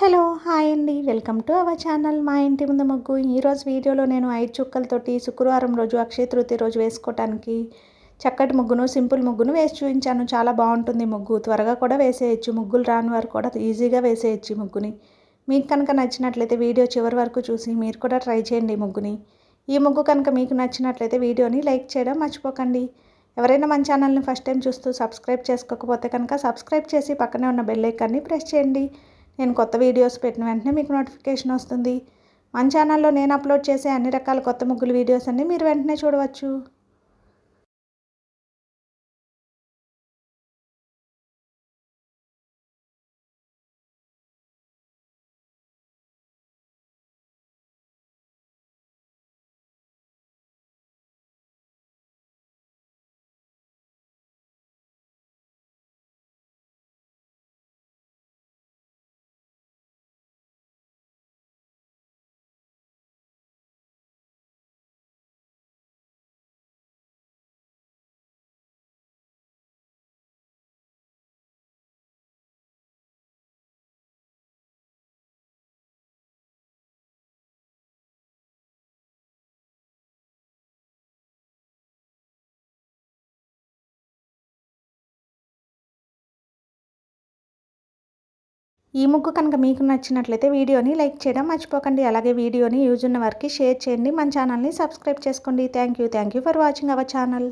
Hello hi అండి. Welcome to our channel. మా ఇంటి ముందు ముగ్గు. ఈరోజు వీడియోలో నేను ఐదు చుక్కలతోటి శుక్రవారం రోజు అక్షయ తృతీయ రోజు వేసుకోవటానికి చక్కటి ముగ్గును సింపుల్ ముగ్గును వేసి చూపించాను. చాలా బాగుంటుంది ముగ్గు. త్వరగా కూడా వేసేయచ్చు. ముగ్గులు రాని వారు కూడా ఈజీగా వేసేయచ్చు ఈ ముగ్గుని. మీకు కనుక నచ్చినట్లయితే వీడియో చివరి వరకు చూసి మీరు కూడా ట్రై చేయండి ముగ్గుని. ఈ ముగ్గు కనుక మీకు నచ్చినట్లయితే వీడియోని లైక్ చేయడం మర్చిపోకండి. ఎవరైనా మన ఛానల్ని ఫస్ట్ టైం చూస్తూ సబ్స్క్రైబ్ చేసుకోకపోతే కనుక సబ్స్క్రైబ్ చేసి పక్కనే ఉన్న బెల్ ఐకాన్ని ప్రెస్ చేయండి. నేను కొత్త వీడియోస్ పెట్టిన వెంటనే మీకు నోటిఫికేషన్ వస్తుంది. మన ఛానల్లో నేను అప్లోడ్ చేసే అన్ని రకాల కొత్త ముగ్గులు వీడియోస్ అన్నీ మీరు వెంటనే చూడవచ్చు. ఈ ముగ్గు కనుక మీకు నచ్చినట్లయితే వీడియోని లైక్ చేయడం మర్చిపోకండి. అలాగే వీడియోని యూజ్ ఉన్న వారికి షేర్ చేయండి. మన ఛానల్ని సబ్స్క్రైబ్ చేసుకోండి. Thank you. Thank you for watching our channel.